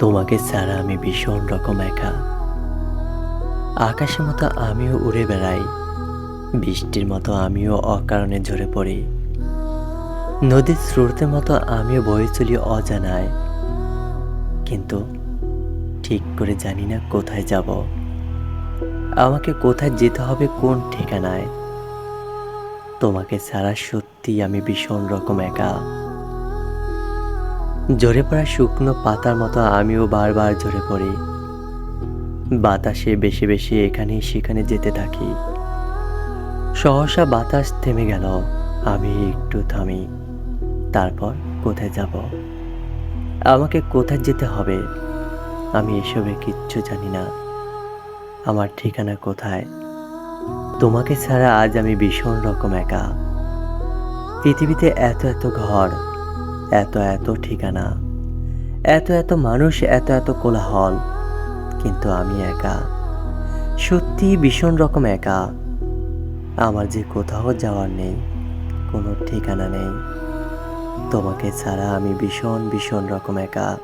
তোমাকে ছাড়া আমি ভীষণ রকম একা। আকাশের মতো আমিও উড়ে বেড়াই, বৃষ্টির মতো আমিও অকারণে ঝরে পড়ি। নদীর স্রোতের মতো আমিও বয়ে চলি অজানায়। কিন্তু ঠিক করে জানি না কোথায় যাব। আমাকে কোথায় যেতে হবে কোন ঠিকানায়? তোমাকে ছাড়া সত্যি আমি ভীষণ রকম একা। ঝরে পড়া শুকনো পাতার মতো আমিও বারবার ঝরে পড়ি। বাতাসে বেশি বেশি এখানে সেখানে যেতে থাকি। সহসা বাতাস থেমে গেল, আমি একটু থামি। তারপর কোথায় যাব? আমাকে কোথায় যেতে হবে? আমি এসবে কিচ্ছু জানি না। আমার ঠিকানা কোথায়? তোমাকে ছাড়া আজ আমি ভীষণ রকম একা। পৃথিবীতে এত এত ঘর এত এত ঠিকানা, এত এত মানুষ, এত এত কোলাহল। কিন্তু আমি একা, সত্যি ভীষণ রকম একা। আমার যে কোথাও যাওয়ার নেই, কোনো ঠিকানা নেই। তোমাকে ছাড়া আমি ভীষণ ভীষণ রকম একা।